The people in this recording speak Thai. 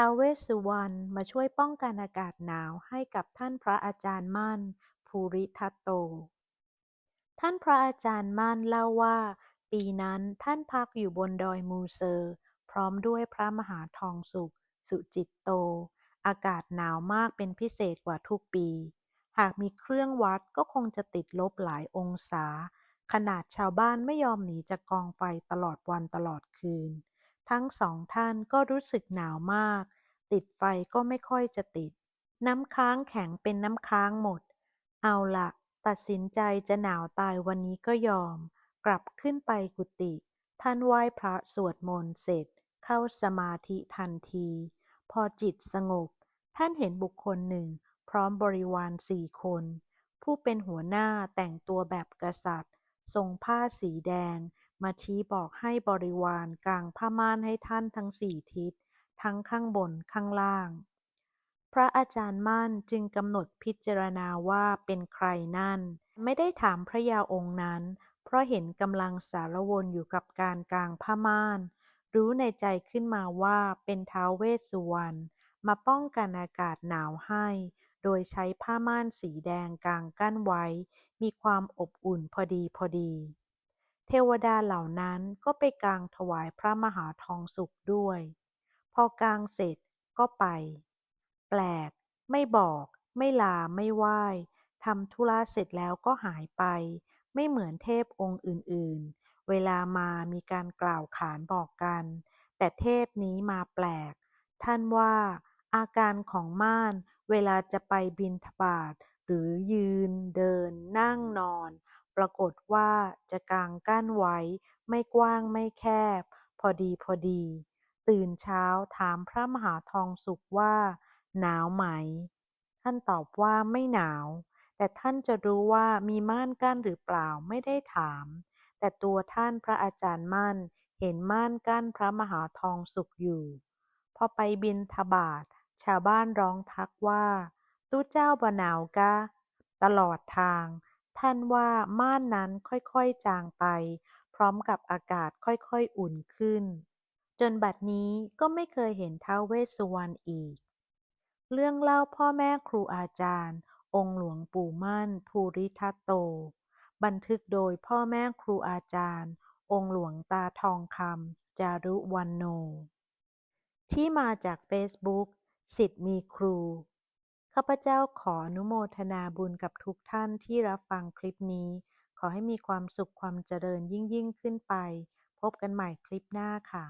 ท้าวเวสสุวรรณมาช่วยป้องกันอากาศหนาวให้กับท่านพระอาจารย์มั่น ภูริทัตโต ท่านพระอาจารย์มั่นเล่าว่า ปีนั้นท่านพักอยู่บนดอยมูเซอร์ พร้อมด้วยพระมหาทองสุข สุจิตโต อากาศหนาวมากเป็นพิเศษกว่าทุกปี หากมีเครื่องวัดก็คงจะติดลบหลายองศา ขนาดชาวบ้านไม่ยอมหนีจากกองไฟตลอดวันตลอดคืน ทั้งสองท่านก็รู้สึกหนาวมาก ติดไฟก็ไม่ค่อยจะติด น้ำค้างแข็งเป็นน้ำค้างหมด เอาละตัดสินใจจะหนาวตายวันนี้ก็ยอม กลับขึ้นไปกุฏิท่านไหว้พระสวดมนต์เสร็จ เข้าสมาธิทันที พอจิตสงบ ท่านเห็นบุคคลหนึ่ง พร้อมบริวารสี่คน ผู้เป็นหัวหน้าแต่งตัวแบบกษัตริย์ ทรงผ้าสีแดง มาชี้บอกให้บริวารกางผ้าม่านให้ท่านทั้งสี่ทิศ ทั้งข้างบนข้างล่าง พระอาจารย์มั่นจึงกำหนดพิจารณาว่าเป็นใครนั่น ไม่ได้ถามพระยาองค์นั้น เพราะเห็นกำลังสารวนอยู่กับการกางผ้าม่าน รู้ในใจขึ้นมาว่าเป็นท้าวเวสสุวรรณมาป้องกันอากาศหนาวให้ โดยใช้ผ้าม่านสีแดงกางกั้นไว้ มีความอบอุ่นพอดีพอดี เทวดาเหล่านั้นก็ไปกางถวายพระมหาทองสุขด้วย พอกางเสร็จก็ไป แปลก ไม่บอก ไม่ลาไม่ไหว้ทำธุระเสร็จแล้วก็หายไป ไม่เหมือนเทพองค์อื่นๆ เวลามามีการกล่าวขานบอกกัน แต่เทพนี้มาแปลก ท่านว่า อาการของม่าน เวลาจะไปบิณฑบาตหรือยืน เดิน นั่งนอน ปรากฏว่าจะกางกั้นไว้ ไม่กว้างไม่แคบ พอดีพอดี ตื่นเช้าถามพระมหาทองสุขว่า หนาวไหม ท่านตอบว่าไม่หนาว แต่ท่านจะรู้ว่ามีม่านกั้นหรือเปล่าไม่ได้ถาม แต่ตัวท่านพระอาจารย์มั่น เห็นม่านกั้นพระมหาทองสุขอยู่ พอไปบิณฑบาตชาวบ้านร้องทักว่า ตู้เจ้าบ่หนาวกะ ตลอดทาง ท่านว่าม่านนั้นค่อยๆจางไป พร้อมกับอากาศค่อยๆอุ่นขึ้น จนบัดนี้ก็ไม่เคยเห็นท้าวเวสสุวรรณอีก เรื่องเล่าพ่อแม่ครูอาจารย์ องค์หลวงปู่มั่น ภูริทัตโต บันทึกโดยพ่อแม่ครูอาจารย์ องค์หลวงตาทองคำจารุวรรณโน ที่มาจากเฟซบุ๊กศิษย์มีครู ข้าพเจ้าขออนุโมทนาบุญกับทุกท่านที่รับฟังคลิปนี้ ขอให้มีความสุขความเจริญยิ่งยิ่งขึ้นไป พบกันใหม่คลิปหน้าค่ะ